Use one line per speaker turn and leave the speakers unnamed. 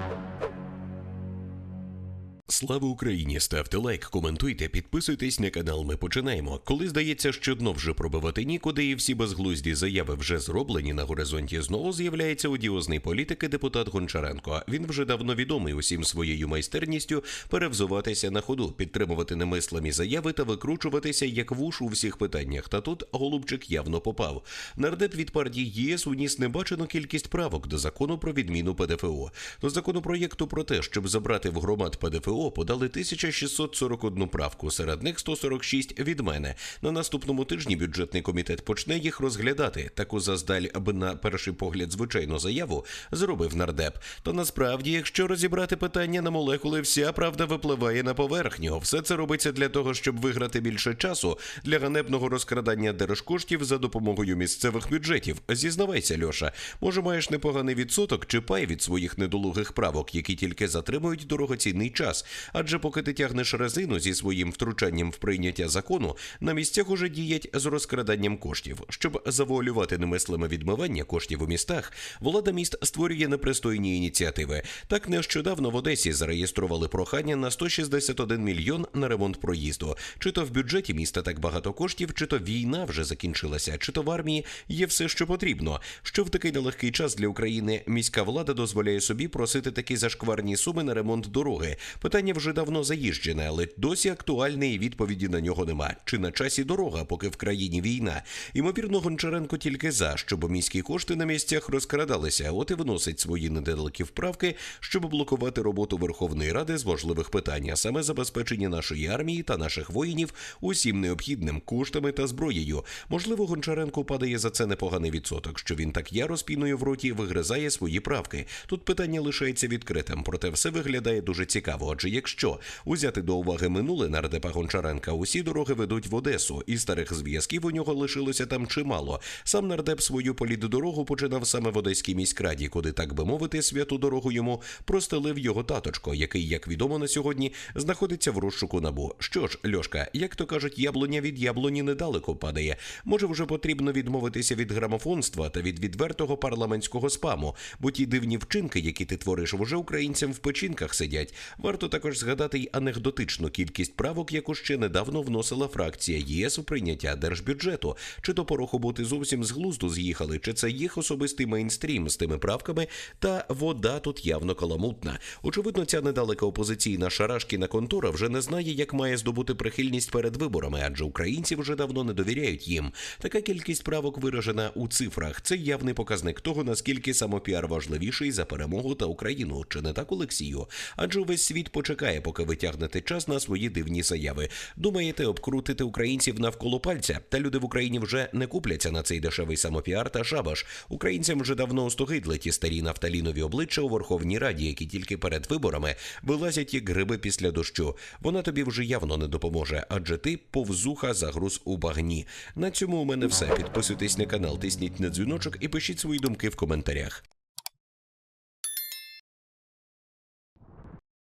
Thank you. Слава Україні! Ставте лайк, коментуйте, підписуйтесь на канал. Ми починаємо. Коли здається, що дно вже пробивати нікуди, і всі безглузді заяви вже зроблені на горизонті. Знову з'являється одіозний політик і депутат Гончаренко. Він вже давно відомий усім своєю майстерністю перевзуватися на ходу, підтримувати немислимі заяви та викручуватися як вуш у всіх питаннях. Та тут голубчик явно попав. Нардеп від партії ЄС уніс небачену кількість правок до закону про відміну ПДФО. До законопроєкту про те, щоб забрати в громад ПДФО, подали 1641 правку. Серед них 146 від мене. На наступному тижні бюджетний комітет почне їх розглядати. Таку заздаль, аби на перший погляд звичайну заяву зробив нардеп. То насправді, якщо розібрати питання на молекули, вся правда випливає на поверхню. Все це робиться для того, щоб виграти більше часу для ганебного розкрадання держкоштів за допомогою місцевих бюджетів. Зізнавайся, Льоша, може маєш непоганий відсоток чи пай від своїх недолугих правок, які тільки затримують дорогоцінний час. Адже поки ти тягнеш резину зі своїм втручанням в прийняття закону, на місцях уже діять з розкраданням коштів. Щоб завуалювати немислиме відмивання коштів у містах, влада міст створює непристойні ініціативи. Так нещодавно в Одесі зареєстрували прохання на 161 мільйон на ремонт проїзду. Чи то в бюджеті міста так багато коштів, чи то війна вже закінчилася, чи то в армії є все, що потрібно. Що в такий нелегкий час для України міська влада дозволяє собі просити такі зашкварні суми на ремонт дороги. Питання вже давно заїжджене, але досі актуальне відповіді на нього нема. Чи на часі дорога, поки в країні війна? Ймовірно, Гончаренко тільки за, щоб міські кошти на місцях розкрадалися, от і виносить свої недалекі вправки, щоб блокувати роботу Верховної Ради з важливих питань, а саме забезпечення нашої армії та наших воїнів усім необхідним коштами та зброєю. Можливо, Гончаренко падає за це непоганий відсоток, що він так яро спіною в роті вигризає свої правки. Тут питання лишається відкритим, проте все виглядає дуже цікаво. Адже якщо узяти до уваги минуле нардепа Гончаренка, усі дороги ведуть в Одесу, і старих зв'язків у нього лишилося там чимало. Сам нардеп свою політдорогу починав саме в Одеській міськраді, куди, так би мовити, святу дорогу йому простелив його таточко, який, як відомо на сьогодні, знаходиться в розшуку набу. Що ж, Льошка, як то кажуть, яблуня від яблуні недалеко падає. Може, вже потрібно відмовитися від грамофонства та від відвертого парламентського спаму, бо ті дивні вчинки, які ти твориш, вже українцям в печінках сидять. Варто також згадати й анекдотичну кількість правок, яку ще недавно вносила фракція ЄС у прийняття держбюджету. Чи то порохоботи зовсім з глузду з'їхали, чи це їх особистий мейнстрім з тими правками, та вода тут явно каламутна. Очевидно, ця недалека опозиційна шарашкіна контора вже не знає, як має здобути прихильність перед виборами, адже українці вже давно не довіряють їм. Така кількість правок виражена у цифрах. Це явний показник того, наскільки самопіар важливіший за перемогу та Україну. Чи не так, Олексію? Адже увесь світ почекає, поки ви тягнете час на свої дивні заяви. Думаєте, обкрутити українців навколо пальця? Та люди в Україні вже не купляться на цей дешевий самопіар та шабаш. Українцям вже давно остогидли ті старі нафталінові обличчя у Верховній Раді, які тільки перед виборами вилазять як гриби після дощу. Вона тобі вже явно не допоможе, адже ти повзуха загруз у багні. На цьому у мене все. Підписуйтесь на канал, тисніть на дзвіночок і пишіть свої думки в коментарях.